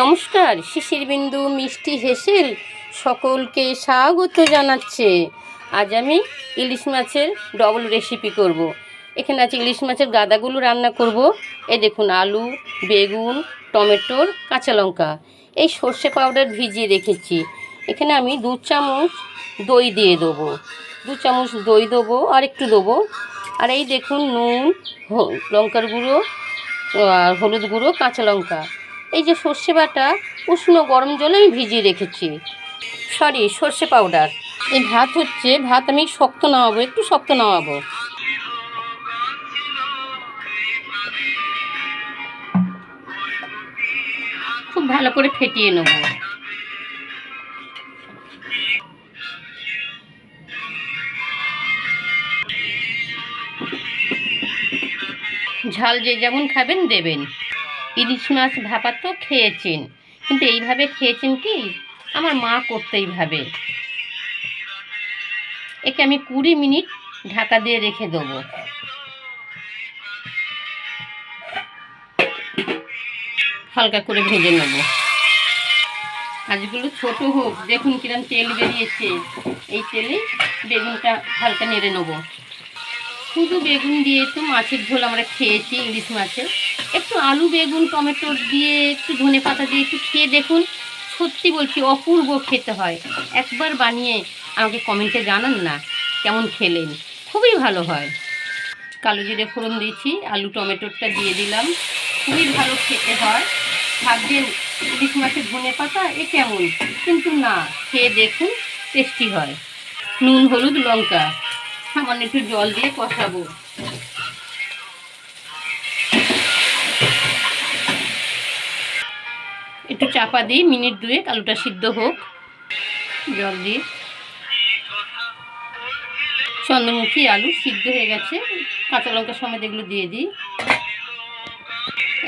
নমস্কার শিশির বিন্দু মিষ্টি হেসেল সকলকে স্বাগত জানাচ্ছে। আজ আমি ইলিশ মাছের ডবল রেসিপি করব। এখানে আছে ইলিশ মাছের গাদাগুলো রান্না করব। এই দেখুন, আলু, বেগুন, টমেটোর কাঁচা লঙ্কা। এই সর্ষে পাউডার ভিজিয়ে রেখেছি। এখানে আমি দু চামচ দই দিয়ে দেবো। দু চামচ দই দেবো, আর একটু দেবো। আর এই দেখুন, নুন লঙ্কার গুঁড়ো আর হলুদ গুঁড়ো, কাঁচা লঙ্কা। এই যে সর্ষে বাটা, উষ্ণ গরম জলে আমি ভিজিয়ে রেখেছি। সরি সর্ষে পাউডার এই ভাত হচ্ছে, ভাত আমি শক্ত নামাবো, একটু শক্ত নামাবো। খুব ভালো করে ফেটিয়ে নেব। ঝাল যে যেমন খাবেন, দেবেন। ইলিশ মাছ ভাপা তো খেয়েছেন। কিন্তু এইভাবে খেয়েছেন কি? আমার মা করতে এইভাবে একে আমি কুড়ি মিনিট ঢাকা দিয়ে রেখে দেবো। হালকা করে ভেজে নেব। আজগুলো ছোট হোক, দেখুন কিরম তেল বেরিয়েছে। এই তেলে বেগুনটা হালকা নেড়ে নেব। শুধু বেগুন দিয়ে তো মাছের ঝোল আমরা খেয়েছি ইলিশ মাছের। একটু আলু, বেগুন, টমেটো দিয়ে একটু ধনে পাতা দিয়ে একটু খেয়ে দেখুন। সত্যি বলছি, অপূর্ব খেতে হয়। একবার বানিয়ে আমাকে কমেন্টে জানান না কেমন খেলেন। খুবই ভালো হয়। কালো জিরে ফোড়ন দিয়েছি, আলু টমেটোরটা দিয়ে দিলাম। খুবই ভালো খেতে হয়। ভাবছেন, ইলিশ মাছের ধনে পাতা, এ কেমন? কিন্তু না, খেয়ে দেখুন, টেস্টি হয়। নুন, হলুদ, লঙ্কা। সামান্য একটু জল দিয়ে কষাবো। একটু চাপা দিই, মিনিট দুয়েক আলুটা সিদ্ধ হোক। জল দিয়ে। চন্দ্রমুখী আলু সিদ্ধ হয়ে গেছে। কাঁচা লঙ্কা সময় এগুলো দিয়ে দিই।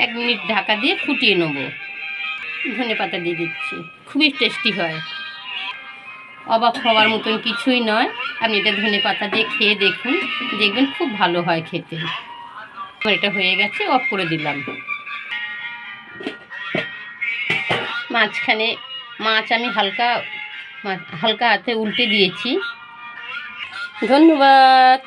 এক মিনিট ঢাকা দিয়ে ফুটিয়ে নেব। ধনে পাতা দিয়ে দিচ্ছি। খুবই টেস্টি হয়। অবাক হওয়ার মতন কিছুই নয়। আপনি এটা ধনে পাতা দিয়ে খেয়ে দেখুন। দেখবেন খুব ভালো হয় খেতে। এটা হয়ে গেছে, অফ করে দিলাম। মাঝখানে মাছ আমি হালকা হালকা হাতে উল্টে দিয়েছি। ধন্যবাদ।